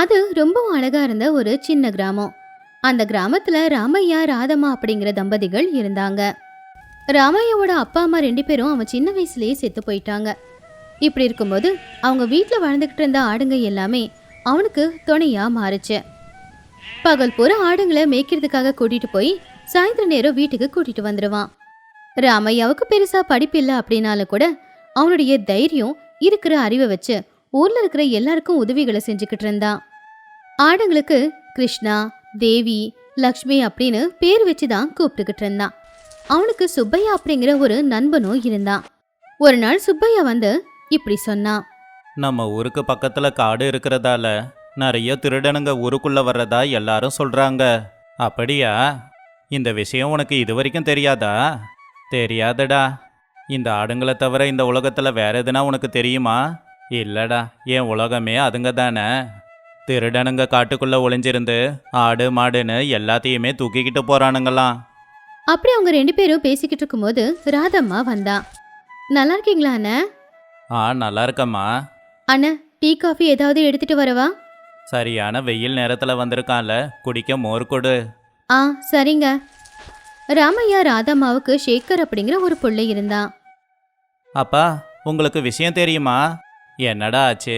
அது ரொம்பவும் அழகா இருந்த ஒரு சின்ன கிராமம். அந்த கிராமத்துல ராமையா ராதம்மா அப்படிங்கிற தம்பதிகள் இருந்தாங்க. ராமையாவோட அப்பா அம்மா ரெண்டு பேரும் அவன் சின்ன வயசுலயே செத்து போயிட்டாங்க. இப்படி இருக்கும்போது அவங்க வீட்டில் வளர்ந்துக்கிட்டு இருந்த ஆடுங்க எல்லாமே அவனுக்கு துணையா மாறுச்சு. பகல் பூரா ஆடுங்களை மேய்க்கிறதுக்காக கூட்டிட்டு போய் சாயந்தர நேரம் வீட்டுக்கு கூட்டிட்டு வந்துடுவான் ராமையாவுக்கு பெருசா படிப்பு இல்லை அப்படின்னாலும் கூட அவனுடைய தைரியம் இருக்கிற அறிவை வச்சு ஊர்ல இருக்கிற எல்லாருக்கும் உதவிகளை செஞ்சுக்கிட்டு இருந்தான். ஆடுங்களுக்கு கிருஷ்ணா தேவி லக்ஷ்மி அப்படின்னு பேர் வச்சு தான் கூப்பிட்டுக்கிட்டு இருந்தான். அவனுக்கு சுப்பையா அப்படிங்கிற ஒரு நண்பனும் இருந்தான். ஒரு நாள் சுப்பையா வந்து இப்படி சொன்னான். நம்ம ஊருக்கு பக்கத்துல காடு இருக்கிறதால நிறைய திருடனுங்க ஊருக்குள்ள வர்றதா எல்லாரும் சொல்றாங்க. அப்படியா? இந்த விஷயம் உனக்கு இது வரைக்கும் தெரியாதா? தெரியாதடா. இந்த ஆடுங்களை தவிர இந்த உலகத்துல வேற எதுனா உனக்கு தெரியுமா? இல்லடா என் உலகமே அதுங்க தானே திருடனுங்க காட்டுக்குள்ள ஒளிஞ்சிருந்து ஆடு மாடுன்னு எல்லாத்தையுமே தூக்கிக்கிட்டு போறானுங்களாம். அப்படி அவங்க ரெண்டு பேரும் பேசிக்கிட்டு இருக்கும்போது ராதம்மா வந்தா. நல்லா இருக்கீங்களா அண்ணா? ஆ நல்லா இருக்கம்மா. அண்ணா டீ காஃபி ஏதாவது எடுத்துட்டு வரவா? சரியான வெயில் நேரத்துல வந்திருக்கான்ல குடிக்க மோர் கொடு. ஆ சரிங்க. ராமையா ராதம்மாவுக்கு ஷேகர் அப்படிங்கிற ஒரு பிள்ளை இருந்தான். அப்பா உங்களுக்கு விஷயம் தெரியுமா? என்னடா ஆச்சு?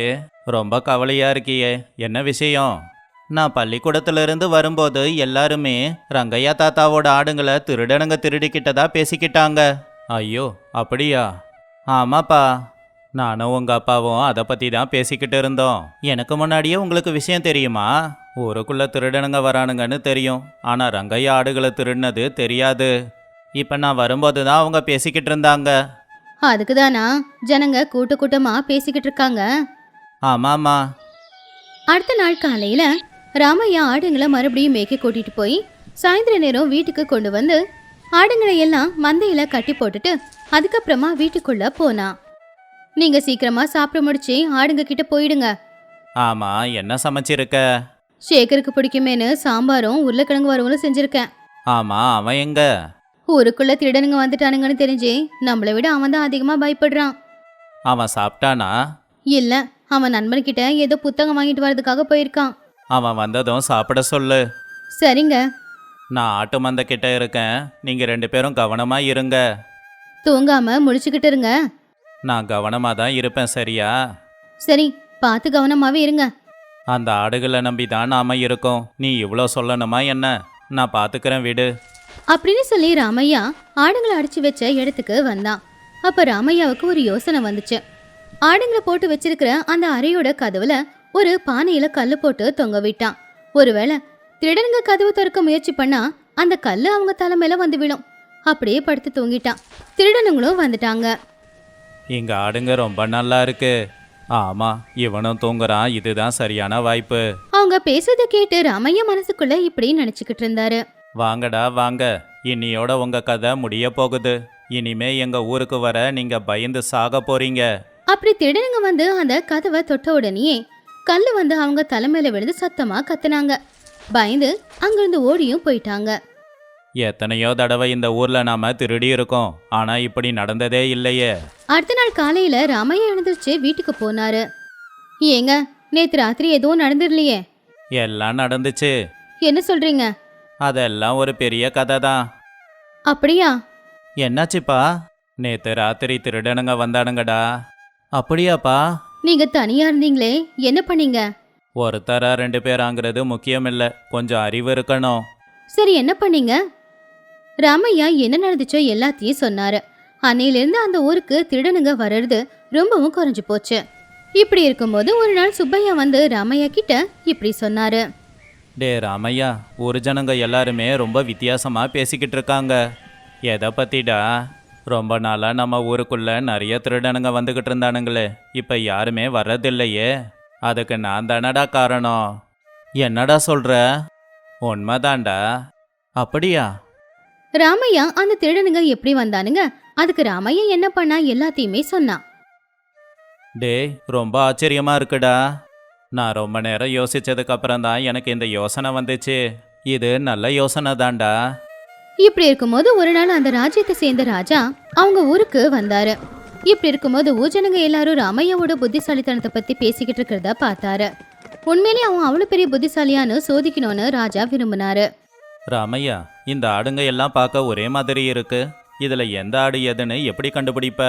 ரொம்ப கவலையா இருக்கியே. என்ன விஷயம்? நான் பள்ளிக்கூடத்திலிருந்து வரும்போது எல்லாருமே ரங்கையா தாத்தாவோட ஆடுங்களை திருடனுங்க திருடிக்கிட்டதா பேசிக்கிட்டாங்க. ஐயோ அப்படியா? ஆமாப்பா. நானும் உங்க அப்பாவும் அதை பத்தி தான் பேசிக்கிட்டு இருந்தோம். எனக்கு முன்னாடியே உங்களுக்கு விஷயம் தெரியுமா? ஊருக்குள்ள திருடனுங்க வரானுங்கன்னு தெரியும். ஆனா ரங்கையா ஆடுகளை திருடினது தெரியாது. இப்ப நான் வரும்போது தான் அவங்க பேசிக்கிட்டு இருந்தாங்க. அதுக்கு தானா ஜனங்க கூட்ட கூட்டமா பேசிக்கிட்டு இருக்காங்க. ஆமாம்மா அடுத்த நாள் காலையில ராமையா ஆடுங்களை மறுபடியும் மேய்க்க கூட்டிட்டு போய் சாயந்தர நேரம் வீட்டுக்கு கொண்டு வந்து ஆடுங்களை எல்லாம் மந்தையில கட்டி போட்டுட்டு அதுக்கப்புறமா வீட்டுக்குள்ள போனான் நீங்க சீக்கிரமா சாப்பிட முடிச்சு ஆடுங்க கிட்ட போயிடுங்க. ஆமா என்ன சமைச்சிருக்க? ஷேகருக்கு பிடிக்குமேனு சாம்பாரும் உருளைக்கிழங்கு வறுவலும் செஞ்சிருக்கேன். ஆமா அவன் எங்க? ஊருக்குள்ள திருடனுங்க வந்துட்டானுங்கன்னு தெரிஞ்சு நம்மளை விட அவன் தான் அதிகமா பயப்படுறான். அவன் சாப்பிட்டானா? இல்ல அவன் நண்பன்கிட்ட ஏதோ புத்தகம் வாங்கிட்டு வரதுக்காக போயிருக்கான். அவன் வந்ததும் சாப்பிட சொல்லு. சரிங்க. நான் ஆட்டு மந்த கிட்ட இருக்கேன். நீங்க ரெண்டு பேரும் கவனமா இருங்க. தூங்காம முழிச்சுக்கிட்டு இருங்க. நான் கவனமா தான் இருப்பேன் சரியா? சரி பார்த்து கவனமாவே இருங்க. அந்த ஆடுகளை நம்பி தான் நாம இருக்கோம். நீ இவ்வளோ சொல்லணுமா என்ன? நான் பாத்துக்கிறேன் விடு. அப்படின்னு சொல்லி ராமையா ஆடுங்களை அடிச்சு வச்ச இடத்துக்கு வந்தான். அப்ப ராமையாவுக்கு ஒரு யோசனை வந்துச்சு. ஆடுங்களை போட்டு வச்சிருக்கிற அந்த அறையோட கதவுல ஒரு பானையில கல்லு போட்டு தொங்க விட்டான். ஒருவேளை திருடனுங்க கதவு திறக்க முயற்சி பண்ணா அந்த கல்லு அவங்க தலை மேல வந்து விழும். அப்படியே படுத்து தூங்கிட்டான். திருடனுங்களும் வந்துட்டாங்க. இங்க ஆடுங்க ரொம்ப நல்லா இருக்கு. ஆமா இவனும் தூங்குறான். இதுதான் சரியான வாய்ப்பு. அவங்க பேசுறத கேட்டு ராமையா மனசுக்குள்ள இப்படி நினைச்சுக்கிட்டு இருந்தாரு. வாங்கடா வாங்க. இன்னியோட உங்க கதை முடிய போகுது. இனிமே எங்க ஊருக்கு வர நீங்க பயந்து சாக போறீங்க. அப்படி திருடனுங்க வந்து அந்த கதவை தொட்ட உடனேயே கல்லு வந்து அவங்க தலைமையில விழுந்து சத்தமா கத்துனாங்க. பயந்து அங்கிருந்து ஓடியும் போயிட்டாங்க. எத்தனையோ தடவை இந்த ஊர்ல நாம திருடி இருக்கோம். ஆனா இப்படி நடந்ததே இல்லையே. அடுத்த நாள் காலையில ராமையா எழுந்திருச்சு வீட்டுக்கு போனாரு. ஏங்க நேத்து ராத்திரி எதுவும் நடந்துடலையே எல்லாம் நடந்துச்சு. என்ன சொல்றீங்க? அதெல்லாம் ஒரு பெரிய கதை தான் அப்படியா? என்னாச்சுப்பா? நேத்து ராத்திரி திருடனுங்க வந்தானுங்கடா. அப்படியாப்பா? நீங்க தனியா இருந்தீங்களே என்ன பண்ணீங்க? ஒருத்தரா ரெண்டு பேராங்கிறது முக்கியம் இல்ல கொஞ்சம் அறிவு இருக்கணும். சரி என்ன பண்ணீங்க? ராமையா என்ன நடந்துச்சோ எல்லாத்தையும் சொன்னாரு. அன்னையிலிருந்து அந்த ஊருக்கு திருடனுங்க வர்றது ரொம்பவும் குறைஞ்சு போச்சு. இப்படி இருக்கும்போது ஒரு நாள் சுப்பையா வந்து ராமையா கிட்ட இப்படி சொன்னாரு. டே ராமையா ஊர் ஜனங்க எல்லாருமே ரொம்ப வித்தியாசமா பேசிக்கிட்டு இருக்காங்க. எதை பத்திடா? ரொம்ப நாளா நம்ம ஊருக்குள்ள நிறைய திருடனுங்க வந்துகிட்டு இருந்தானுங்களே. இப்ப யாருமே வர்றதில்லையே. அதுக்கு நான் தானடா காரணம்? என்னடா சொல்ற? உண்மைதான்டா. அப்படியா? ராமையா அந்த திருடனுங்க எப்படி வந்தானுங்க? அதுக்கு ராமையா என்ன பண்ணா எல்லாத்தையுமே சொன்னான் டேய் ரொம்ப ஆச்சரியமா இருக்குடா. நான் ரொம்ப நேரம் யோசிச்சதுக்கு அப்புறம் தான் எனக்கு இந்த யோசனை வந்துச்சு. இது நல்ல யோசனை தான்டா இப்படி இருக்கும்போது ஒரு நாள் அந்த ராஜ்யத்தை சேர்ந்த ராஜா அவங்க ஊருக்கு வந்தாரு. இப்படி இருக்கும்போது ஊஜனங்க எல்லாரும் ராமையாவோட புத்திசாலித்தனத்தை பத்தி பேசிக்கிட்டு இருக்கிறத பார்த்தாரு. உண்மையிலே அவன் அவ்வளவு பெரிய புத்திசாலியான்னு சோதிக்கணும்னு ராஜா விரும்பினாரு. ராமையா இந்த ஆடுங்க எல்லாம் பார்க்க ஒரே மாதிரி இருக்கு. இதுல எந்த ஆடு எதுன்னு எப்படி கண்டுபிடிப்ப?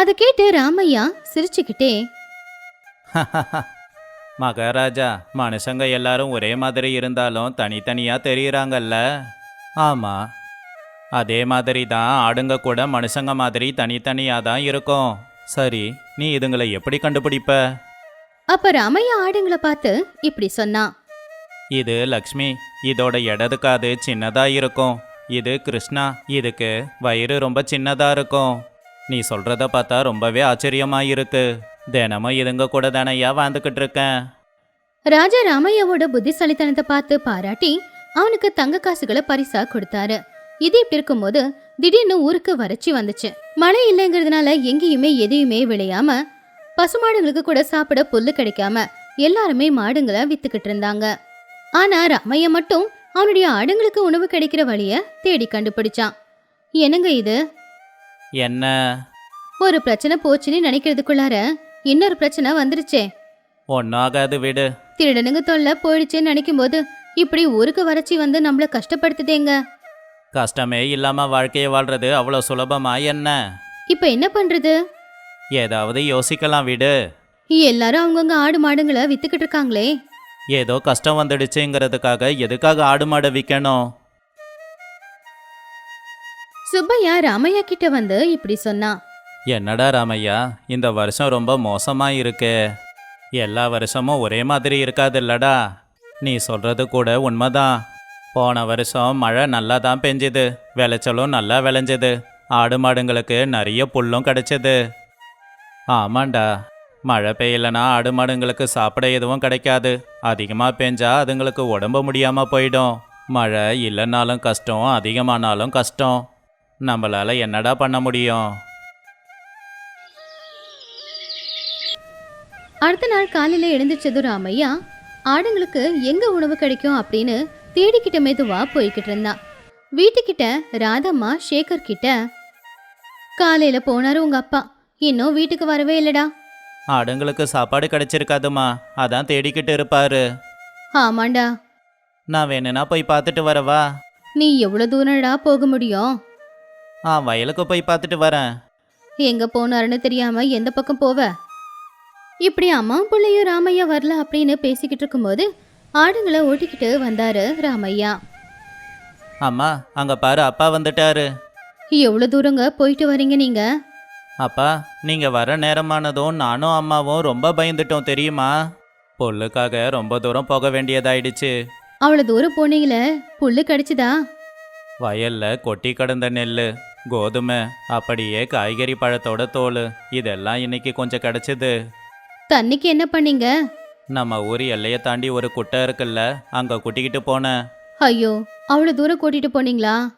அதை கேட்டு ராமையா சிரிச்சுக்கிட்டே மகாராஜா மனுஷங்க எல்லாரும் ஒரே மாதிரி இருந்தாலும் தனித்தனியா தெரியுறாங்கல்ல? ஆமா அதே மாதிரி தான் ஆடுங்க கூட மனுஷங்க மாதிரி தனித்தனியா தான் இருக்கும். சரி நீ இதுங்களை எப்படி கண்டுபிடிப்ப? அப்ப ராமையா ஆடுங்களை பார்த்து இப்படி சொன்னான் இது லக்ஷ்மி இதோட இடது காது சின்னதா இருக்கும். இது கிருஷ்ணா இதுக்கு வயிறு ரொம்ப சின்னதா இருக்கும். நீ சொல்றத பார்த்தா ரொம்பவே ஆச்சரியமா இருக்கு தினமும் இதுங்க கூட தானையா வாழ்ந்துக்கிட்டு இருக்கேன். ராஜா ராமையாவோட புத்திசாலித்தனத்தை பார்த்து பாராட்டி அவனுக்கு தங்க காசுகளை பரிசா கொடுத்தாரு. இது இப்படி இருக்கும்போது திடீர்னு ஊருக்கு வறட்சி வந்துச்சு. மழை இல்லைங்கிறதுனால எங்கேயுமே எதையுமே விளையாம பசுமாடுங்களுக்கு கூட சாப்பிட புல்லு கிடைக்காம எல்லாருமே மாடுங்களை வித்துக்கிட்டு இருந்தாங்க. ஆனா ராமையா மட்டும் அவனுடைய ஆடுங்களுக்கு உணவு கிடைக்கிற வழிய தேடி கண்டுபிடிச்சான். என்னங்க இது? என்ன? ஒரு பிரச்சனை போச்சுன்னு நினைக்கிறதுக்குள்ளார இன்னொரு பிரச்சனை வந்துருச்சே. ஒன்னாகாது விடு. திருடனுங்க தொல்லை போயிடுச்சுன்னு நினைக்கும் போது இப்படி ஊருக்கு வறட்சி வந்து நம்மள கஷ்டப்படுத்துதேங்க. கஷ்டமே இல்லாம வாழ்க்கையை வாழ்றது அவ்வளோ சுலபமா என்ன? இப்ப என்ன பண்றது? ஏதாவது யோசிக்கலாம் விடு. எல்லாரும் அவங்கவுங்க ஆடு மாடுங்களை வித்துக்கிட்டு இருக்காங்களே. ஏதோ கஷ்டம் வந்துடுச்சுங்கிறதுக்காக எதுக்காக ஆடு மாடை விற்கணும் சுப்பையா ராமையா கிட்ட வந்து இப்படி சொன்னான் என்னடா ராமையா இந்த வருஷம் ரொம்ப மோசமா இருக்கே. எல்லா வருஷமும் ஒரே மாதிரி இருக்காதுல்லடா. நீ சொல்றது கூட உண்மைதான். போன வருஷம் மழை நல்லா தான் பெஞ்சுது. விளைச்சலும் நல்லா விளைஞ்சது. ஆடு மாடுங்களுக்கு நிறைய புல்லும் கிடைச்சது. ஆமாண்டா. மழை பெய்யலனா ஆடு மாடுங்களுக்கு சாப்பிட எதுவும் கிடைக்காது. அதிகமாக பெஞ்சா அதுங்களுக்கு உடம்பு முடியாமல் போயிடும். மழை இல்லைனாலும் கஷ்டம் அதிகமானாலும் கஷ்டம். நம்மளால் என்னடா பண்ண முடியும்? அடுத்த நாள் காலையில் எழுந்திரிச்சதும் ராமையா ஆடுங்களுக்கு எங்கே உணவு கிடைக்கும் அப்படின்னு தேடிக்கிட்ட மெதுவா போய்கிட்டு இருந்தான் வீட்டுக்கிட்ட ராதம்மா சேகர் கிட்ட காலையில போனாரு உங்க அப்பா. இன்னும் வீட்டுக்கு வரவே இல்லடா. ஆடுங்களுக்கு சாப்பாடு கிடைச்சிருக்காதுமா. அதான் தேடிக்கிட்டு இருப்பாரு. ஆமாண்டா. நான் வேணும்னா போய் பார்த்துட்டு வரவா? நீ எவ்வளவு தூரம்டா போக முடியும்? ஆ வயலுக்கு போய் பார்த்துட்டு வரேன். எங்க போனாருன்னு தெரியாம எந்த பக்கம் போவ? இப்படி அம்மாவும் பிள்ளையும் ராமையா வரல அப்படின்னு பேசிக்கிட்டு இருக்கும்போது ஆடுங்களை ஓட்டிக்கிட்டு வந்தாரு ராமையா. அம்மா அங்க பாரு அப்பா வந்துட்டாரு. எவ்வளவு தூரங்க போயிட்டு வரீங்க நீங்க? அப்பா நீங்க வர நேரமானதும் நானும் அம்மாவும் ரொம்ப பயந்துட்டோம் தெரியுமா? பொல்லுக்காக ரொம்ப தூரம் போக வேண்டியதாயிடுச்சு. அவ்வளவு தூரம் போனீங்களே புல்லு கிடைச்சுதா? வயல்ல கொட்டி கிடந்த நெல் கோதுமை அப்படியே காய்கறி பழத்தோட தோல் இதெல்லாம் இன்னைக்கு கொஞ்சம் கிடைச்சது. தண்ணிக்கு என்ன பண்ணீங்க? நம்ம ஊர் எல்லையை தாண்டி ஒரு குட்டை இருக்குல்ல அங்க குட்டிக்கிட்டு போனேன் ஐயோ அவ்வளவு தூரம் கூட்டிட்டு போனீங்களா?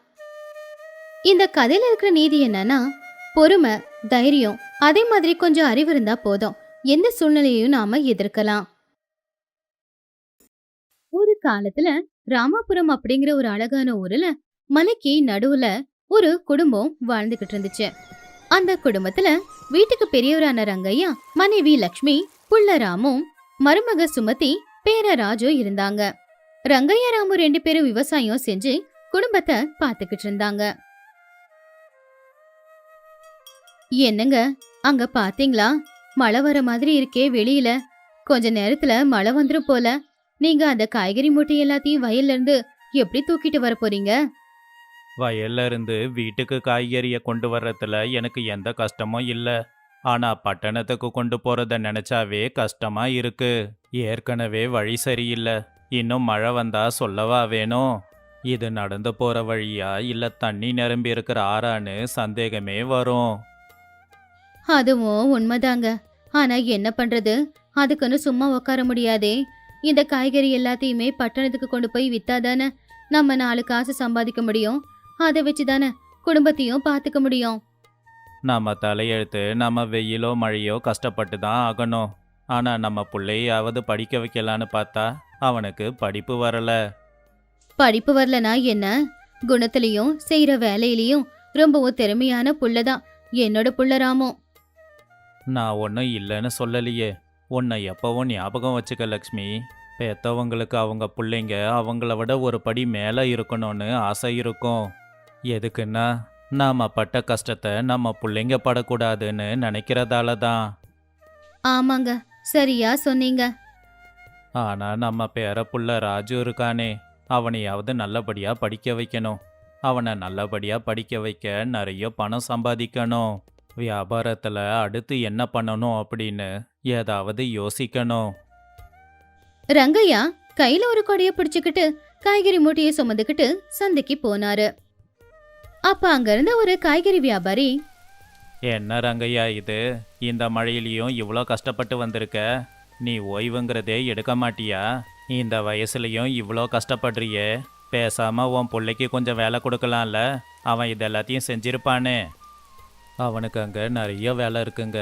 இந்த கதையில இருக்கிற நீதி என்னன்னா பொறுமை தைரியம் அதே மாதிரி கொஞ்சம் அறிவு இருந்தா போதும். எந்த சூழ்நிலையையும் நாம எதிர்க்கலாம். ஒரு காலத்துல ராமாபுரம் அப்படிங்கிற ஒரு அழகான ஊர்ல மலைக்கு நடுவுல ஒரு குடும்பம் வாழ்ந்துகிட்டு இருந்துச்சு. அந்த குடும்பத்துல வீட்டுக்கு பெரியவரான ரங்கையா மனைவி லக்ஷ்மி புள்ள ராமும் மருமக சுமதி பேர ராஜு இருந்தாங்க. ரங்கையா ராமு ரெண்டு பேரும் விவசாயம் செஞ்சு குடும்பத்தை பாத்துக்கிட்டு இருந்தாங்க. என்னங்க அங்க பாத்தீங்களா? மழை வர மாதிரி இருக்கே வெளியில. கொஞ்ச நேரத்துல மழை வந்துரும் போல. நீங்க அந்த காய்கறி மூட்டை எல்லாத்தையும் வயல்ல இருந்து எப்படி தூக்கிட்டு வர போறீங்க? வயல்ல இருந்து வீட்டுக்கு காய்கறியை கொண்டு வர்றதுல எனக்கு எந்த கஷ்டமும் இல்லை. ஆனா பட்டணத்துக்கு கொண்டு போறத நினைச்சாவே கஷ்டமா இருக்கு. ஏற்கனவே வழி சரியில்லை. இன்னும் மழை வந்தா சொல்லவா வேணும் இது நடந்து போற வழியா இல்ல தண்ணி நிரம்பி இருக்கிற ஆறான்னு சந்தேகமே வரும். அதுவும் உண்மைதாங்க. ஆனா என்ன பண்றது? அதுக்குன்னு சும்மா உட்கார முடியாதே. இந்த காய்கறி எல்லாத்தையுமே பட்டணத்துக்கு கொண்டு போய் வித்தாதானே? நம்ம நாலு காசு சம்பாதிக்க முடியும். அதை வச்சுதானே குடும்பத்தையும் பாத்துக்க முடியும். நம்ம தலையெழுத்து நம்ம வெயிலோ மழையோ கஷ்டப்பட்டு தான் ஆகணும். ஆனா நம்ம பிள்ளையாவது படிக்க வைக்கலான்னு பார்த்தா அவனுக்கு படிப்பு வரல. படிப்பு வரலனா என்ன? குணத்திலையும் செய்யற வேலையிலயும் ரொம்பவும் திறமையான புள்ளதான் என்னோட புள்ள ராமு. நான் ஒன்றும் இல்லைன்னு சொல்லலையே. உன்னை எப்பவும் ஞாபகம் வச்சுக்க லக்ஷ்மி. பெத்தவங்களுக்கு அவங்க பிள்ளைங்க அவங்கள விட ஒரு படி மேலே இருக்கணும்னு ஆசை இருக்கும். எதுக்குன்னா நாம பட்ட கஷ்டத்தை நம்ம பிள்ளைங்க படக்கூடாதுன்னு நினைக்கிறதால தான் ஆமாங்க சரியா சொன்னீங்க. ஆனா நம்ம பேர புள்ள ராஜு இருக்கானே அவனையாவது நல்லபடியா படிக்க வைக்கணும். அவனை நல்லபடியா படிக்க வைக்க நிறைய பணம் சம்பாதிக்கணும். வியாபாரத்துல அடுத்து என்ன பண்ணணும் அப்படின்னு ஏதாவது யோசிக்கணும். ரங்கையா கையில ஒரு கொடைய பிடிச்சுக்கிட்டு காய்கறி மூட்டையை சுமந்துக்கிட்டு சந்தைக்கு போனாரு. அப்ப அங்க இருந்த ஒரு காய்கறி வியாபாரி என்ன ரங்கையா இது? இந்த மழையிலையும் இவ்வளோ கஷ்டப்பட்டு வந்திருக்க? நீ ஓய்வுங்கிறதே எடுக்க மாட்டியா? இந்த வயசுலயும் இவ்வளோ கஷ்டப்படுறியே. பேசாம உன் பிள்ளைக்கு கொஞ்சம் வேலை கொடுக்கலாம்ல. அவன் இது எல்லாத்தையும் செஞ்சிருப்பானே. அவனுக்கு அங்கே நிறைய வேலை இருக்குங்க.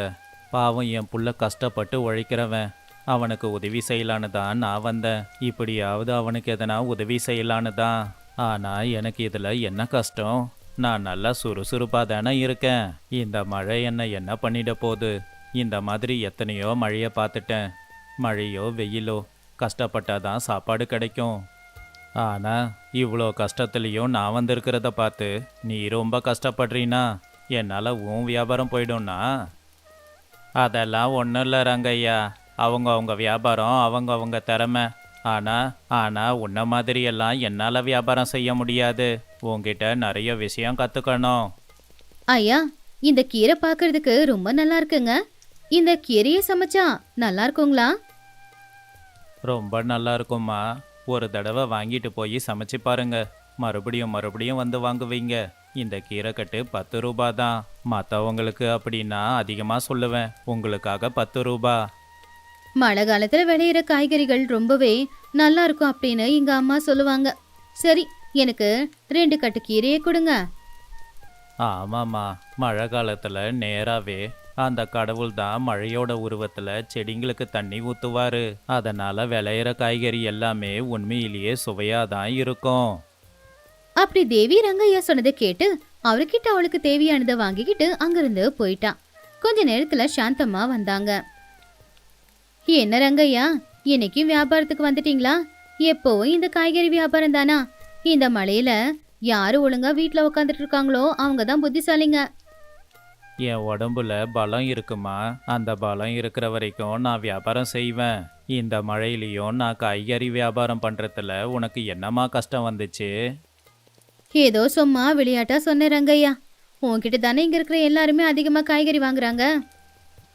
பாவம் என் புள்ள கஷ்டப்பட்டு உழைக்கிறவன். அவனுக்கு உதவி செய்யலான்னு தான் நான் வந்தேன். இப்படியாவது அவனுக்கு எதனா உதவி செய்யலான்னு தான். ஆனால் எனக்கு இதில் என்ன கஷ்டம்? நான் நல்லா சுறுசுறுப்பாக தானே இருக்கேன். இந்த மழை என்ன என்ன பண்ணிட போகுது? இந்த மாதிரி எத்தனையோ மழையை பார்த்துட்டேன். மழையோ வெயிலோ கஷ்டப்பட்டால் தான் சாப்பாடு கிடைக்கும். ஆனால் இவ்வளோ கஷ்டத்துலேயும் நான் வந்திருக்கிறத பார்த்து நீ ரொம்ப கஷ்டப்படுறீனா? என்னால் உன் வியாபாரம் போயிடும்னா? அதெல்லாம் ஒன்றும் இல்லை ரங்கையா அவங்க அவங்க வியாபாரம் அவங்க அவங்க திறமை. ஆனால் ஆனால் உன்ன மாதிரியெல்லாம் என்னால் வியாபாரம் செய்ய முடியாது. உன்கிட்ட நிறைய விஷயம் கற்றுக்கணும் ஐயா இந்த கீரை பார்க்கிறதுக்கு ரொம்ப நல்லா இருக்குங்க. இந்த கீரையை சமைச்சா நல்லா இருக்குங்களா? ரொம்ப நல்லா இருக்கும்மா. ஒரு தடவை வாங்கிட்டு போய் சமைச்சு பாருங்க. மறுபடியும் மறுபடியும் வந்து வாங்குவீங்க. இந்த கீரைக்கட்டு பத்து ரூபா தான். மற்றவங்களுக்கு அப்படின்னா அதிகமாக சொல்லுவேன். உங்களுக்காக பத்து ரூபா. மழை காலத்துல விளையிற காய்கறிகள் ரொம்பவே நல்லா இருக்கும் அப்படின்னு எங்க அம்மா சொல்லுவாங்க. சரி எனக்கு ரெண்டு கட்டு கீரையை கொடுங்க. ஆமாம்மா மழை காலத்தில் நேராகவே அந்த கடவுள் தான் மழையோட உருவத்தில் செடிங்களுக்கு தண்ணி ஊற்றுவார் அதனால் விளையிற காய்கறி எல்லாமே உண்மையிலேயே சுவையாக தான் இருக்கும். அப்படி தேவி ரங்கையா சொன்னதை கேட்டு அவர்கிட்ட அவளுக்கு தேவையானதை வாங்கிக்கிட்டு அங்கிருந்து போயிட்டான் கொஞ்ச நேரத்துல சாந்தம்மா வந்தாங்க. என்ன ரங்கையா இன்னைக்கும் வியாபாரத்துக்கு வந்துட்டீங்களா? எப்போவும் இந்த காய்கறி வியாபாரம் தானா? இந்த மழையில யாரு ஒழுங்கா வீட்ல உட்காந்துட்டு இருக்காங்களோ அவங்க தான் புத்திசாலிங்க. என் உடம்புல பலம் இருக்குமா? அந்த பலம் இருக்கிற வரைக்கும் நான் வியாபாரம் செய்வேன். இந்த மழையிலையும் நான் காய்கறி வியாபாரம் பண்ணுறதுல உனக்கு என்னம்மா கஷ்டம் வந்துச்சு? ஏதோ சும்மா விளையாட்டா சொன்னேன் ரங்கையா. உன்கிட்ட தானே இங்க இருக்கிற எல்லாருமே அதிகமா காய்கறி வாங்குறாங்க.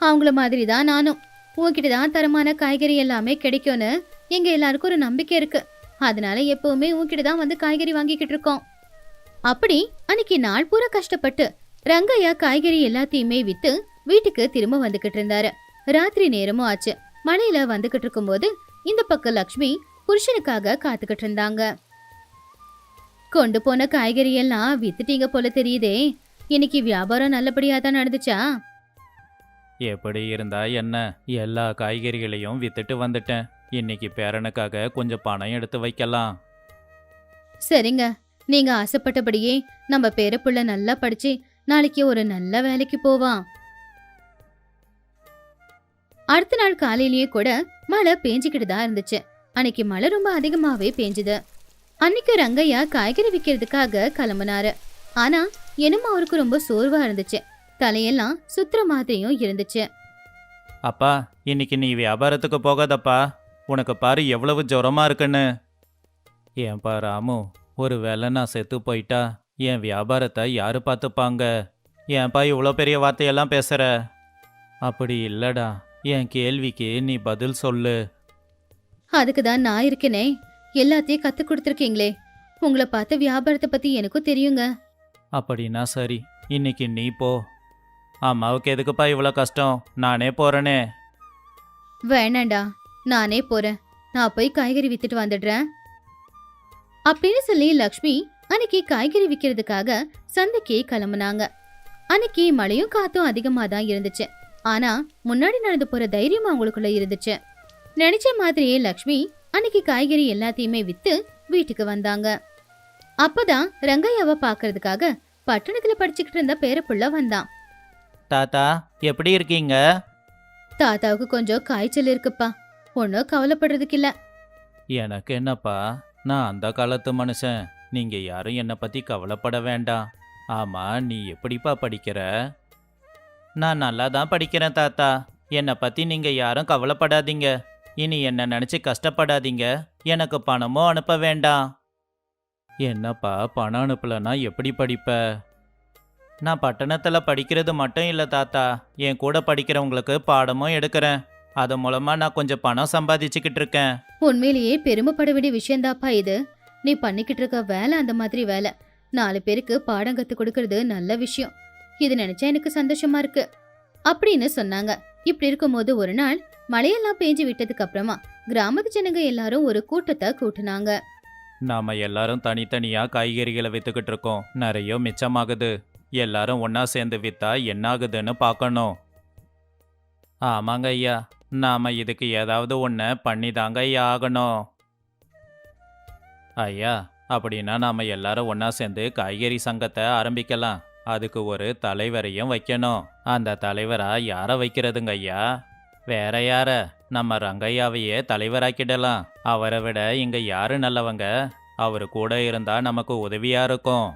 அவங்கள மாதிரி தான் நானும். உன்கிட்ட தான் தரமான காய்கறி எல்லாமே கிடைக்கும்னு எங்க எல்லாருக்கும் ஒரு நம்பிக்கை இருக்கு. அதனால எப்பவுமே உன்கிட்ட தான் வந்து காய்கறி வாங்கிக்கிட்டு இருக்கோம். அப்படி அன்னைக்கு நாள் பூரா கஷ்டப்பட்டு ரங்கையா காய்கறி எல்லாத்தையுமே வித்து வீட்டுக்கு திரும்ப வந்துகிட்டு இருந்தாரு. ராத்திரி நேரமும் ஆச்சு. மழையில வந்துகிட்டு இருக்கும்போது இந்த பக்கம் லக்ஷ்மி புருஷனுக்காக காத்துக்கிட்டு இருந்தாங்க. கொண்டு போன காய்கறி எல்லாம் வித்துட்டீங்க போல தெரியுதே. இன்னைக்கு வியாபாரம் நல்லபடியா தான் நடந்துச்சா? எப்படி இருந்தா என்ன? எல்லா காய்கறிகளையும் வித்துட்டு வந்துட்டேன். இன்னைக்கு பேரனுக்காக கொஞ்சம் பணம் எடுத்து வைக்கலாம். சரிங்க. நீங்க ஆசைப்பட்டபடியே நம்ம பேரப்புள்ள நல்லா படிச்சு நாளைக்கு ஒரு நல்ல வேலைக்கு போவான் அடுத்த நாள் காலையிலேயே கூட மழை பேஞ்சுக்கிட்டு தான் இருந்துச்சு. அன்னைக்கு மழை ரொம்ப அதிகமாவே பேஞ்சுது. அன்னைக்கு ரங்கையா காய்கறி விற்கிறதுக்காக கிளம்புனாரு. ஆனா என்னமோ அவருக்கு ரொம்ப சோர்வா இருந்துச்சு. தலையெல்லாம் சுத்துற மாதிரியும் இருந்துச்சு. அப்பா இன்னைக்கு நீ வியாபாரத்துக்கு போகாதப்பா. உனக்கு பாரு எவ்வளவு ஜுரமா இருக்குன்னு. ஏன்பா ராமு ஒரு வேளை நான் செத்து போயிட்டா என் வியாபாரத்தை யாரு பார்த்துப்பாங்க? ஏன்பா இவ்வளோ பெரிய வார்த்தையெல்லாம் பேசுற? அப்படி இல்லடா என் கேள்விக்கு நீ பதில் சொல்லு. அதுக்கு தான் நான் இருக்கேனே எல்லாத்தையும் கத்து கொடுத்துருக்கீங்களே உங்களை பார்த்து வியாபாரத்தை பத்தி எனக்கும் தெரியுங்க. அப்படின்னா சரி இன்னைக்கு நீ போ. அம்மாவுக்கு எதுக்குப்பா இவ்வளோ கஷ்டம்? நானே போறேனே. வேணாண்டா நானே போறேன். நான் போய் காய்கறி வித்துட்டு வந்துடுறேன். அப்படின்னு சொல்லி லக்ஷ்மி அன்னைக்கு காய்கறி விற்கிறதுக்காக சந்தைக்கு கிளம்புனாங்க. அன்னைக்கு மழையும் காத்தும் அதிகமா தான் இருந்துச்சு. ஆனா முன்னாடி நடந்து போற தைரியம் அவங்களுக்குள்ள இருந்துச்சு. நினைச்ச மாதிரியே லக்ஷ்மி அன்னைக்கு காய்கறி எல்லாத்தையுமே வித்து வீட்டுக்கு வந்தாங்க. அப்பதான் ரங்கையாவை பாக்குறதுக்காக பட்டணத்துல படிச்சுக்கிட்டு இருந்த பேரப்புள்ள வந்தான். தாத்தா எப்படி இருக்கீங்க? தாத்தாவுக்கு கொஞ்சம் காய்ச்சல் இருக்குப்பா. ஒன்றும் கவலைப்படுறதுக்கு இல்லை. எனக்கு என்னப்பா? நான் அந்த காலத்து மனுஷன். நீங்க யாரும் என்னை பத்தி கவலைப்பட வேண்டாம். ஆமா நீ எப்படிப்பா படிக்கிற? நான் நல்லா தான் படிக்கிறேன் தாத்தா. என்னை பத்தி நீங்க யாரும் கவலைப்படாதீங்க. இனி என்ன நினைச்சு கஷ்டப்படாதீங்க. எனக்கு பணமும் அனுப்ப வேண்டாம். என்னப்பா பணம் அனுப்பலன்னா எப்படி படிப்ப? நான் பட்டணத்தில் படிக்கிறது மட்டும் இல்லை தாத்தா. என் கூட படிக்கிறவங்களுக்கு பாடமும் எடுக்கிறேன். அது மூலமா நான் கொஞ்சம் பணம் சம்பாதிச்சுக்கிட்டு இருக்கேன். உண்மையிலேயே பெருமைப்பட வேண்டிய விஷயந்தாப்பா இது. நீ பண்ணிக்கிட்டு இருக்க வேலை அந்த மாதிரி வேலை. நாலு பேருக்கு பாடம் கத்து கொடுக்கறது நல்ல விஷயம். இது நினைச்சா எனக்கு சந்தோஷமா இருக்கு. அப்படின்னு சொன்னாங்க. இப்படி இருக்கும்போது ஒரு நாள் மழையெல்லாம் பேஞ்சு விட்டதுக்கு அப்புறமா கிராமத்து ஜனங்க எல்லாரும் ஒரு கூட்டத்தை கூட்டுனாங்க. நாம எல்லாரும் தனித்தனியா காய்கறிகளை வித்துக்கிட்டு இருக்கோம். நிறைய மிச்சமாகுது. எல்லாரும் ஒண்ணா சேர்ந்து வித்தா என்ன ஆகுதுன்னு பார்க்கணும். ஆமாங்க ஐயா. நாம இதுக்கு ஏதாவது ஒன்று பண்ணி தாங்க ஆகணும். ஐயா அப்படின்னா நாம எல்லாரும் ஒன்றா சேர்ந்து காய்கறி சங்கத்தை ஆரம்பிக்கலாம். அதுக்கு ஒரு தலைவரையும் வைக்கணும். அந்த தலைவரா யாரை வைக்கிறதுங்க ஐயா? வேற யார? நம்ம ரங்கையாவையே தலைவராக்கிடலாம். அவரை விட இங்க யாரு நல்லவங்க? அவர் கூட இருந்தா நமக்கு உதவியா இருக்கும்.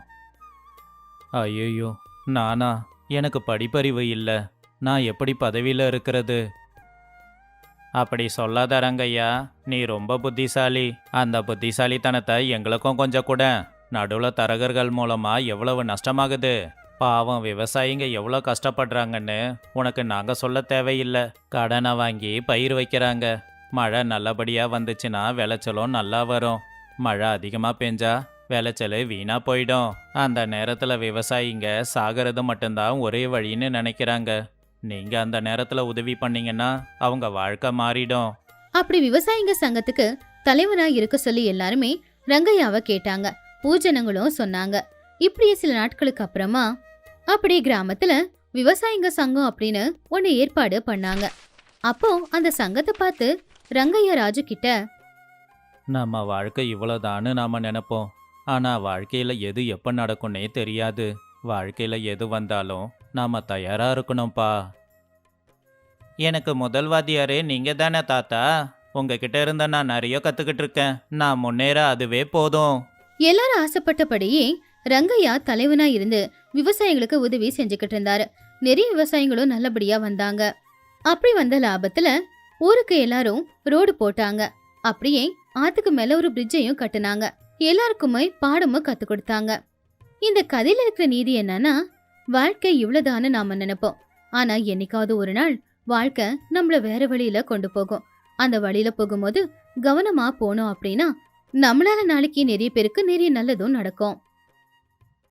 ஐயோ நானா? எனக்கு படிப்பறிவு இல்லை. நான் எப்படி பதவியில் இருக்கிறது? அப்படி சொல்லாத ரங்கையா நீ ரொம்ப புத்திசாலி. அந்த புத்திசாலித்தனத்தை எங்களுக்கும் கொஞ்சம் கூட. நடுவில் தரகர்கள் மூலமா எவ்வளவு நஷ்டமாகுது? பாவம் விவசாயிங்க எவ்வளோ கஷ்டப்படுறாங்கன்னு உனக்கு நாங்கள் சொல்ல தேவையில்லை. கடனை வாங்கி பயிர் வைக்கிறாங்க. மழை நல்லபடியாக வந்துச்சுன்னா விளைச்சலும் நல்லா வரும். மழை அதிகமாக பெஞ்சா விளைச்சல் வீணாக போயிடும். அந்த நேரத்தில் விவசாயிங்க சாகிறது மட்டும்தான் ஒரே வழின்னு நினைக்கிறாங்க. நீங்கள் அந்த நேரத்தில் உதவி பண்ணீங்கன்னா அவங்க வாழ்க்கை மாறிடும். அப்படி விவசாயிங்க சங்கத்துக்கு தலைவரா இருக்க சொல்லி எல்லாருமே ரங்கையாவை கேட்டாங்க. பூஜனங்களும் சொன்னாங்க. இப்படியே சில நாட்களுக்கு அப்புறமா அப்படி கிராமத்துல விவசாயிங்க சங்கம் அப்படின்னு ஒன்னு ஏற்பாடு பண்ணாங்க. அப்போ அந்த சங்கத்தை பார்த்து ரங்கையா ராஜு கிட்ட நம்ம வாழ்க்கை இவ்வளோதான்னு நாம் நினைப்போம். ஆனால் வாழ்க்கையில் எது எப்போ நடக்கும்னே தெரியாது. வாழ்க்கையில் எது வந்தாலும் நாம் தயாராக இருக்கணும்ப்பா. எனக்கு முதல் வாத்தியாரே நீங்கள் தானே தாத்தா. உங்ககிட்ட இருந்த நான் நிறைய கற்றுக்கிட்டு இருக்கேன். நான் முன்னேற அதுவே போதும். எல்லாரும் ஆசைப்பட்டபடியே ரங்கையா தலைவனா இருந்து விவசாயிகளுக்கு உதவி செஞ்சுக்கிட்டு இருந்தாரு. நிறைய விவசாயிகளும் நல்லபடியா வந்தாங்க. அப்படி வந்த லாபத்துல ஊருக்கு எல்லாரும் ரோடு போட்டாங்க. அப்படியே ஆத்துக்கு மேல ஒரு பிரிட்ஜையும் கட்டுனாங்க. எல்லாருக்குமே பாடமும் கத்து கொடுத்தாங்க. இந்த கதையில இருக்கிற நீதி என்னன்னா வாழ்க்கை இவ்வளவுதான்னு நாம நினைப்போம். ஆனா என்னைக்காவது ஒரு நாள் வாழ்க்கை நம்மள வேற வழியில கொண்டு போகும். அந்த வழியில போகும்போது கவனமா போனோம் அப்படின்னா நம்மளால நாளைக்கு நிறைய பேருக்கு நிறைய நல்லதும் நடக்கும்.